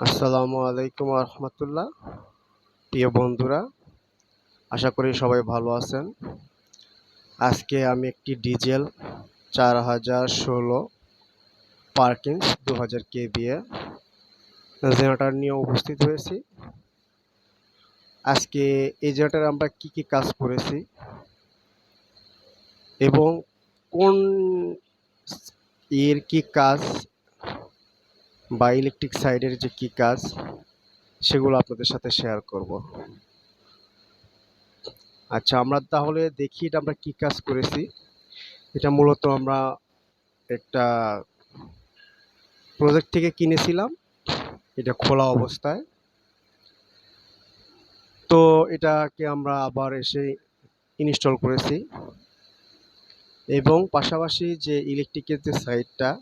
আসসালামু আলাইকুম রহমতুল্লাহ প্রিয় বন্ধুরা, আশা করি সবাই ভালো আছেন। আজকে আমি একটি ডিজেল চার হাজার ষোলো পার্কিংস দু হাজার কেবিএ জেনারেটার নিয়ে উপস্থিত হয়েছি। আজকে এই জেনারেটার আমরা কি কি কাজ করেছি এবং কোন এর কি কাজ বা ইলেকট্রিক সাইডের যে কী কাজ, সেগুলো আপনাদের সাথে শেয়ার করব। আচ্ছা আমরা তাহলে দেখি এটা আমরা কী কাজ করেছি। এটা মূলত আমরা একটা প্রজেক্ট থেকে কিনেছিলাম, এটা খোলা অবস্থায়। তো এটাকে আমরা আবার এসে ইনস্টল করেছি। এবং পাশাপাশি যে ইলেকট্রিকের যে সাইডটা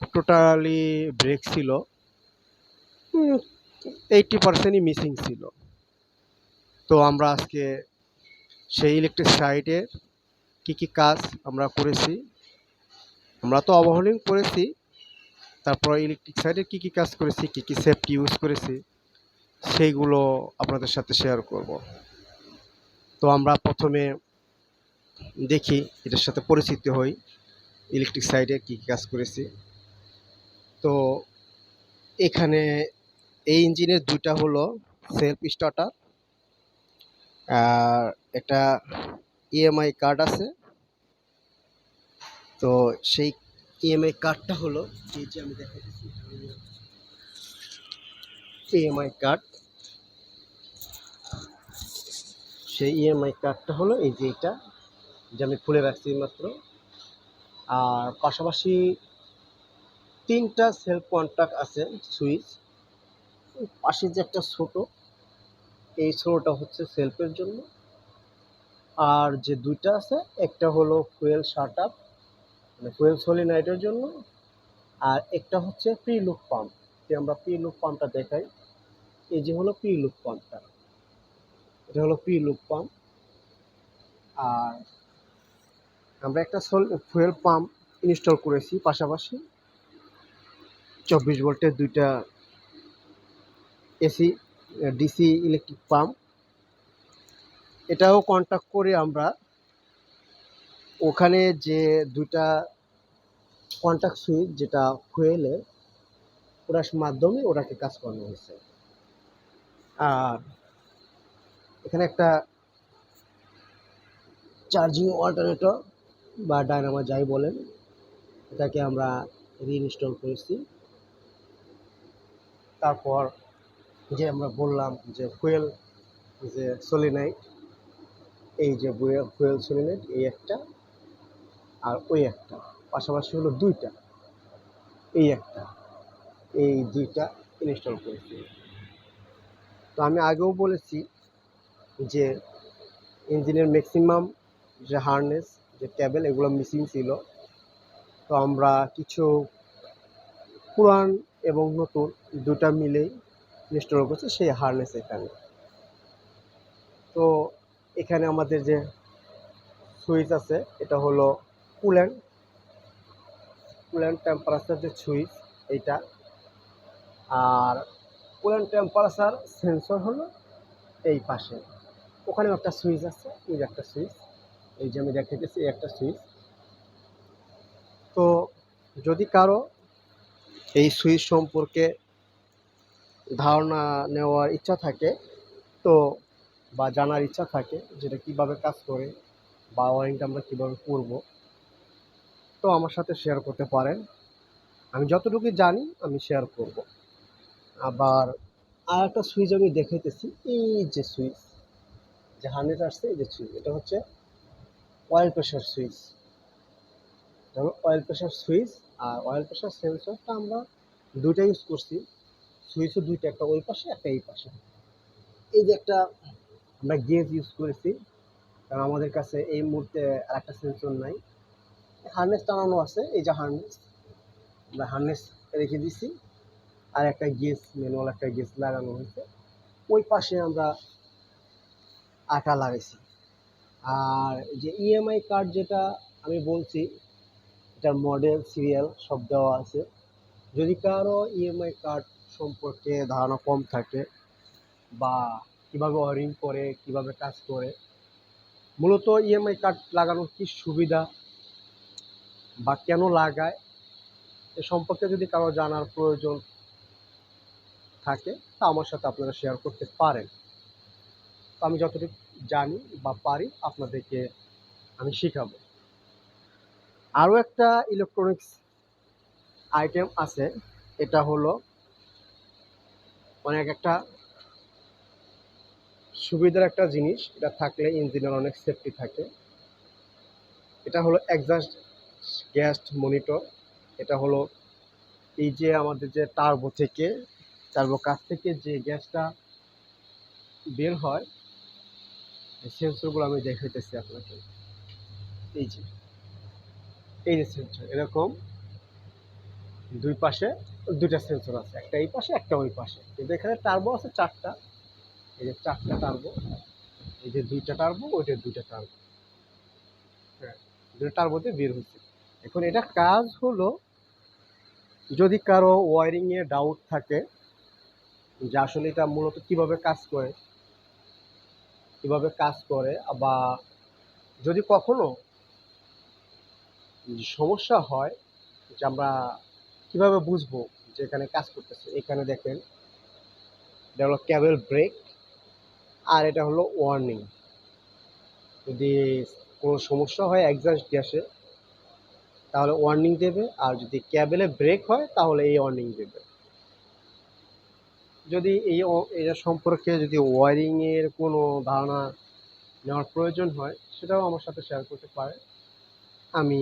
টোটালি ব্রেক ছিল। এইটটি পার্সেন্টই মিসিং ছিল। তো আমরা আজকে সেই ইলেকট্রিক সাইডের কী কী কাজ আমরা করেছি? আমরা তো অবহেলিং করেছি। তারপর ইলেকট্রিক সাইডের কী কী কাজ করেছি? কী কী সেফটি ইউজ করেছি? সেইগুলো আপনাদের সাথে শেয়ার করব। তো আমরা প্রথমে দেখি, এটার সাথে পরিচিত হই ইলেকট্রিক সাইডে কী কী কাজ করেছি। তো এখানে এই ইঞ্জিনের দুইটা হলো সেলফ স্টার্টার আর একটা ইএমআই কার্ড আছে। তো সেই ইএমআই কার্ডটা হলো এই যে আমি দেখাচ্ছি ইএমআই কার্ড সেই ইএমআই কার্ডটা হলো এই যে এটা, যে আমি খুলে রাখছি মাত্র। আর পাশাপাশি তিনটা সেলফ কন্ট্যাক্ট আছে, সুইচ। পাশে যে একটা ছোট, এই ছোটোটা হচ্ছে সেলফের জন্য। আর যে দুইটা আছে, একটা হলো ফুয়েল শার্ট আপ মানে ফুয়েল সলিনাইটের জন্য, আর একটা হচ্ছে প্রি লুক পাম্প। যে আমরা প্রি লুক পাম্পটা দেখাই, এই যে হলো প্রি লুক পাম্পটা। এটা হলো প্রি লুক পাম্প। আর আমরা একটা ফুয়েল পাম্প ইনস্টল করেছি পাশাপাশি। চব্বিশ ভোল্টের দুইটা এসি ডিসি ইলেকট্রিক পাম্প। এটাও কন্ট্যাক্ট করে আমরা। ওখানে যে দুইটা কন্ট্যাক্ট সুইচ যেটা ফুয়েলের ওটার মাধ্যমে ওটাকে কাজ করানো হয়েছে। আর এখানে একটা চার্জিং অল্টারনেটর বা ডায়নামা যাই বলেন, এটাকে আমরা রিইনস্টল করেছি। তারপর যে আমরা বললাম যে ফুয়েল, যে সলিনাইট, এই যে ফুয়েল সলিনাইট, এই একটা আর ওই একটা, পাশাপাশি হলো দুইটা, এই একটা, এই দুইটা ইনস্টল করেছি। তো আমি আগেও বলেছি যে ইঞ্জিনের ম্যাক্সিমাম যে হার্নেস যে ক্যাবেল এগুলো মিসিং ছিল। তো আমরা কিছু পুরান এবং নতুন দুটা মিলেই ইনস্টল করছি সেই হারনেস এখানে। তো এখানে আমাদের যে সুইচ আছে, এটা হলো কুল্যান্ট কুল্যান্ট টেম্পারেচার যে সুইচ, এইটা। আর কুল্যান্ট টেম্পারেচার সেন্সর হলো এই পাশে। ওখানেও একটা সুইচ আছে, এই একটা সুইচ। এই যে আমি দেখাইতেছি একটা সুইচ। তো যদি কারও এই সুইচ সম্পর্কে ধারণা নেওয়ার ইচ্ছা থাকে, তো বা জানার ইচ্ছা থাকে যেটা কীভাবে কাজ করে বা ওয়ারিংটা আমরা কীভাবে করব। তো আমার সাথে শেয়ার করতে পারেন। আমি যতটুকু জানি আমি শেয়ার করব। আবার আর একটা সুইচ আমি দেখাইতেছি, এই যে সুইচ, যে হান্ড্রেড আসছে, এই যে সুইচ, এটা হচ্ছে oil pressure switch. Oil pressure switch. আর অয়েল প্রেশার সেন্সরটা আমরা দুইটা ইউজ করছি। সুইচও দুইটা, একটা ওই পাশে, একটা এই পাশে। এই যে একটা আমরা গেজ ইউজ করেছি, কারণ আমাদের কাছে এই মুহূর্তে আর একটা সেন্সর নাই। হার্নেস টানানো আছে, এই যে হার্নেস আমরা হার্নেস রেখে দিছি। আর একটা গেজ ম্যানুয়াল একটা গেজ লাগানো হয়েছে। ওই পাশে আমরা আটা লাগাইছি। আর যে ইএমআই কার্ড যেটা আমি বলছি এটার মডেল সিরিয়াল সব দেওয়া আছে। যদি কারও ইএমআই কার্ড সম্পর্কে ধারণা কম থাকে বা কীভাবে ওয়ারিং করে, কীভাবে কাজ করে, মূলত ইএমআই কার্ড লাগানোর কি সুবিধা বা কেন লাগায়, এ সম্পর্কে যদি কারও জানার প্রয়োজন থাকে, তা আমার সাথে আপনারা শেয়ার করতে পারেন। আমি যতটুকু জানি বা পারি, আপনাদেরকে আমি শেখাবো। আরও একটা ইলেকট্রনিক্স আইটেম আছে, এটা হলো অনেক একটা সুবিধার একটা জিনিস, এটা থাকলে ইঞ্জিনের অনেক সেফটি থাকে। এটা হলো একজাস্ট গ্যাস মনিটর এটা হলো এই যে আমাদের যে টার্বো থেকে টার্বো কাছ থেকে যে গ্যাসটা বের হয় সেন্সরগুলো আমি দেখাইতেছি আপনাকে। এই যে। এই যে সেন্সর এরকম দুই পাশে দুইটা সেন্সর আছে, একটা এই পাশে, একটা ওই পাশে। কিন্তু এখানে টার্বো আছে চারটা। এই যে চারটা টার্বো এই যে দুইটা টার্বো ওইটা দুইটা টার্বো হ্যাঁ দুটো টার্বোতে বের হচ্ছে এখন এটা কাজ হলো, যদি কারও ওয়ারিংয়ে ডাউট থাকে, যে আসলে এটা মূলত কীভাবে কাজ করে, কীভাবে কাজ করে, বা যদি কখনো সমস্যা হয় যে আমরা কীভাবে বুঝব যে এখানে কাজ করতেছে? এখানে দেখেন, এটা হলো ক্যাবেল ব্রেক আর এটা হলো ওয়ার্নিং যদি কোনো সমস্যা হয় এক্সাস্ট গ্যাসে, তাহলে ওয়ার্নিং দেবে। আর যদি ক্যাবেলে ব্রেক হয়, তাহলে এই ওয়ার্নিং দেবে। যদি এই এটা সম্পর্কে যদি ওয়ারিংয়ের কোনো ধারণা নেওয়ার প্রয়োজন হয়, সেটাও আমার সাথে শেয়ার করতে পারে আমি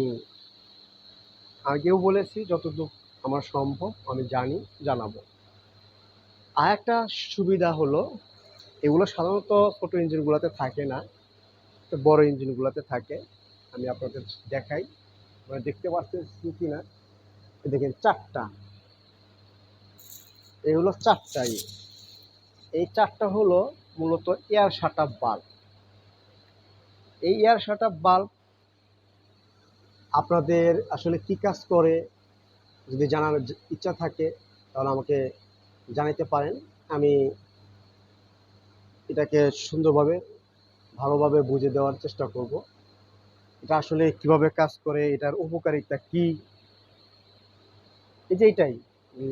আগেও বলেছি যতটুকু আমার সম্ভব আমি জানি, জানাব। আর একটা সুবিধা হলো, এগুলো সাধারণত ছোটো ইঞ্জিনগুলোতে থাকে না বড় ইঞ্জিনগুলোতে থাকে। আমি আপনাদের দেখাই, আপনারা দেখতে পাচ্ছেন কি না? দেখেন চারটা। এগুলো চারটা ইয়ে। এই চারটা হলো মূলত এয়ার শাট আপ বাল্ব এই এয়ার শাটআপ বাল্ব আপনাদের আসলে কি কাজ করে, যদি জানার ইচ্ছা থাকে, তাহলে আমাকে জানাতে পারেন। আমি এটাকে সুন্দরভাবে, ভালোভাবে বুঝে দেওয়ার চেষ্টা করব। এটা আসলে কীভাবে কাজ করে, এটার উপকারিতা কি? এই যে এটাই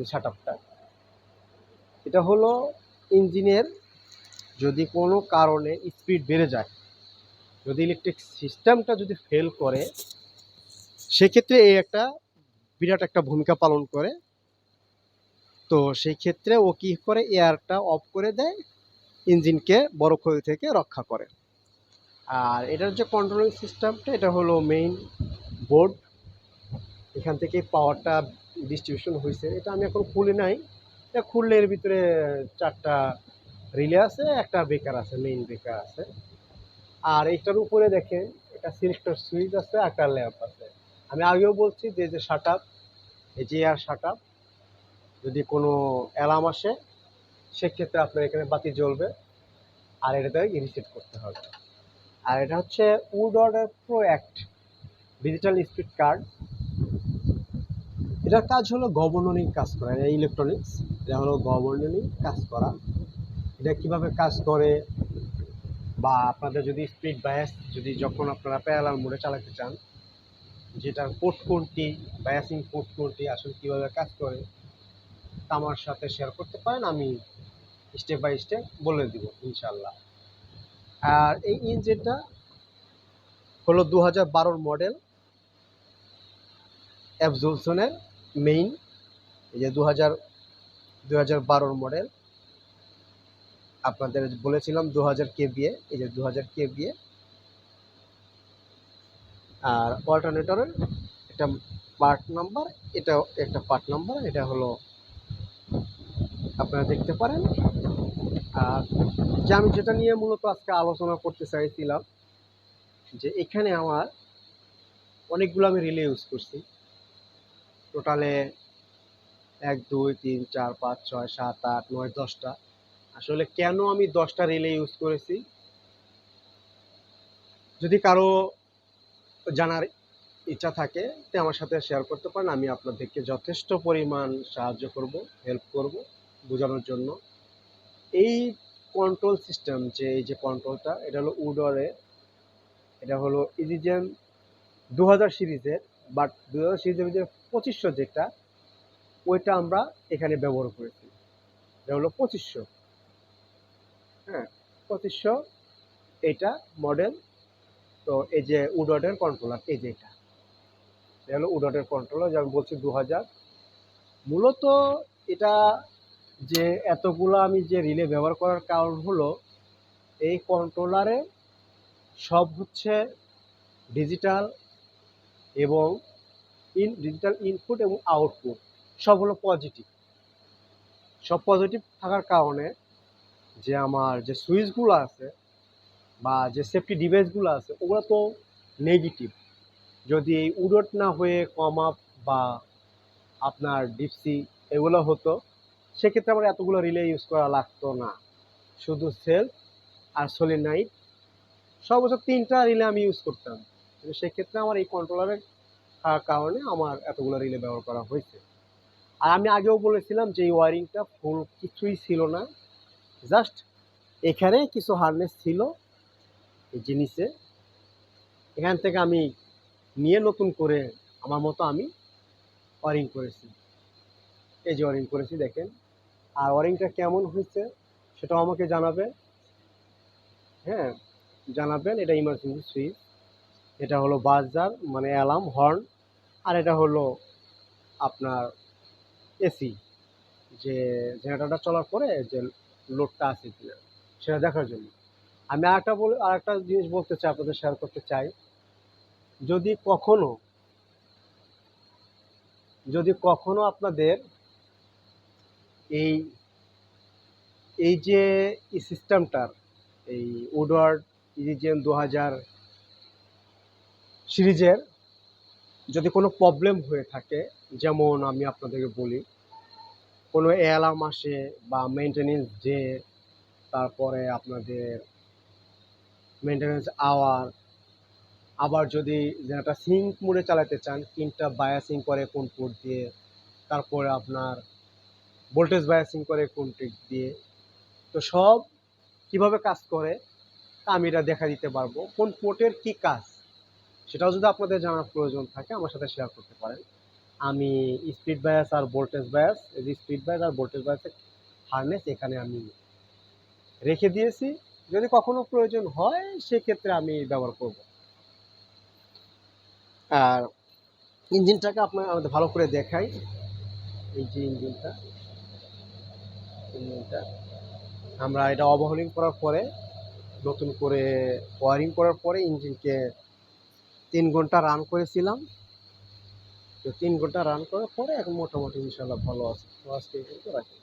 শাট আপটা এটা হলো ইঞ্জিনের যদি কোনো কারণে স্পিড বেড়ে যায়, যদি ইলেকট্রিক সিস্টেমটা যদি ফেল করে সেক্ষেত্রে এই একটা বিরাট একটা ভূমিকা পালন করে। তো সেই ক্ষেত্রে ও কি করে? এয়ারটা অফ করে দেয়, ইঞ্জিনকে বড় ক্ষতি থেকে রক্ষা করে। আর এটার যে কন্ট্রোলিং সিস্টেমটা এটা হলো মেইন বোর্ড এখান থেকে পাওয়ারটা ডিস্ট্রিবিউশন হয়েছে। এটা আমি এখন খুলি নাই। এটা খুললে এর ভিতরে চারটা রিলে আছে, একটা বেকার আছে মেইন বেকার আছে। আর এইটার উপরে দেখেন এটা সিলেক্টর সুইচ আছে, একটা ল্যাম্প আছে। আমি আগেও বলছি যে যে শাট আপ এই যে আর শাট আপ যদি কোনো অ্যালার্ম আসে, সেক্ষেত্রে আপনার এখানে বাতি জ্বলবে, আর এটাতে রিসেট করতে হবে। আর এটা হচ্ছে Woodward ProAct digital speed card এটার কাজ হলো গভর্ননিং কাজ করা এটা ইলেকট্রনিক্স এটা হলো গভর্ননিং কাজ করা। এটা কীভাবে কাজ করে, বা আপনাদের যদি স্পিড বায়াস যদি যখন আপনারা প্যারালাল মোডে চালাতে চান যেটার পোর্ট কোনটি বায়াসিং পোর্ট কোনটি আসলে কীভাবে কাজ করে তা আমার সাথে শেয়ার করতে পারেন, আমি স্টেপ বাই স্টেপ বলে দিব ইনশাল্লাহ আর এই ইঞ্জিনটা হলো দু হাজার বারোর মডেল অ্যাবজলসনের মেইন এই যে দু হাজার দু হাজার বারোর মডেল আপনাদের বলেছিলাম দু হাজার কে কেবিএ এই যে দু হাজার কে কেবিএ আর অল্টারনেটরের একটা পার্ট নাম্বার এটাও একটা পার্ট নাম্বার এটা হলো আপনারা দেখতে পারেন। আর যে আমি যেটা নিয়ে মূলত আজকে আলোচনা করতে চাইছিলাম, যে এখানে আমার অনেকগুলো আমি রিলে ইউজ করছি। টোটালে এক, দুই, তিন, চার, পাঁচ, ছয়, সাত, আট, নয়, দশটা। আসলে কেন আমি দশটা রিলে ইউজ করেছি? যদি কারও জানার ইচ্ছা থাকে, তো আমার সাথে শেয়ার করতে পারেন। আমি আপনাদেরকে যথেষ্ট পরিমাণ সাহায্য করব হেল্প করব বোঝানোর জন্য। এই কন্ট্রোল সিস্টেম যে, এই যে কন্ট্রোলটা এটা হলো উডরে এটা হলো ইজিজেন দু হাজার সিরিজের বাট দু হাজার সিরিজের যে পঁচিশশো যেটা, ওইটা আমরা এখানে ব্যবহার করেছি। এটা হলো পঁচিশশো। হ্যাঁ পঁচিশশো এইটা মডেল তো এই যে উডটের কন্ট্রোলার এই যে এটা। হলো উডটের কন্ট্রোলার যে আমি বলছি দু হাজার মূলত এটা যে এতগুলো আমি যে রিলে ব্যবহার করার কারণ হলো, এই কন্ট্রোলারে সব হচ্ছে ডিজিটাল এবং ইন ডিজিটাল ইনপুট এবং আউটপুট সব হলো পজিটিভ সব পজিটিভ থাকার কারণে যে আমার যে সুইচগুলো আছে বা যে সেফটি ডিভাইসগুলো আছে, ওগুলো তো নেগেটিভ যদি এই উডট না হয়ে কম আপ বা আপনার ডিপসি এগুলো হতো, সেক্ষেত্রে আমার এতগুলো রিলে ইউজ করা লাগতো না। শুধু সেলফ আর সোলিনাইট সর্বোচ্চ তিনটা রিলে আমি ইউজ করতাম। কিন্তু সেক্ষেত্রে আমার এই কন্ট্রোলারের কারণে আমার এতগুলো রিলে ব্যবহার করা হয়েছে। আর আমি আগেও বলেছিলাম যে এই ওয়ারিংটা ফুল কিছুই ছিল না। জাস্ট এখানে কিছু হার্নেস ছিল এই জিনিসে। এখান থেকে আমি নিয়ে নতুন করে আমার মতো আমি ওয়ারিং করেছি। এই যে ওয়ারিং করেছি দেখেন। আর ওয়ারিংটা কেমন হয়েছে সেটাও আমাকে জানাবে হ্যাঁ জানাবেন। এটা ইমার্জেন্সি সুইচ। এটা হলো বাজার মানে অ্যালার্ম হর্ন। আর এটা হলো আপনার এসি। যে জেনারেটরটা চলার পরে যে লোডটা আছে কিনা, সেটা দেখার জন্য। আমি আরেকটা বলে, আরেকটা জিনিস বলতে চাই, আপনাদের শেয়ার করতে চাই। যদি কখনো যদি কখনো আপনাদের এই এই যে সিস্টেমটার এই উডওয়ার্ড ইরিজেন দু হাজার সিরিজের যদি কোনো প্রবলেম হয়ে থাকে, যেমন আমি আপনাদেরকে বলি, কোনো অ্যালার্ম আসে বা মেনটেনেন্স ডে তারপরে আপনাদের মেনটেনেন্স আওয়ার আবার যদি যেটা সিঙ্ক মোডে চালাতে চান পিনটা বায়াসিং করে কোন পোর্ট দিয়ে, তারপরে আপনার ভোল্টেজ বায়াসিং করে কোন টিক দিয়ে, তো সব কীভাবে কাজ করে, তা আমি এটা দেখা দিতে পারব। কোন পোর্টের কি কাজ, সেটাও যদি আপনাদের জানার প্রয়োজন থাকে, আমার সাথে শেয়ার করতে পারেন। আমি স্পিড বায়াস আর ভোল্টেজ বায়াস এই যে স্পিড বায়াস আর ভোল্টেজ বায়াসের হারনেস এখানে আমি রেখে দিয়েছি। যদি কখনো প্রয়োজন হয়, সেক্ষেত্রে আমি ব্যবহার করব। আর ইঞ্জিনটাকে আপনার আমাদের ভালো করে দেখাই। এই যে ইঞ্জিনটা ইঞ্জিনটা। আমরা এটা অবহলিং করার পরে, নতুন করে ওয়ারিং করার পরে ইঞ্জিনকে তিন ঘণ্টা রান করেছিলাম। তো তিন ঘণ্টা রান করার পরে এখন মোটামুটি ইনশাল্লাহ ভালো আছে। আজকে পর্যন্ত রাখি।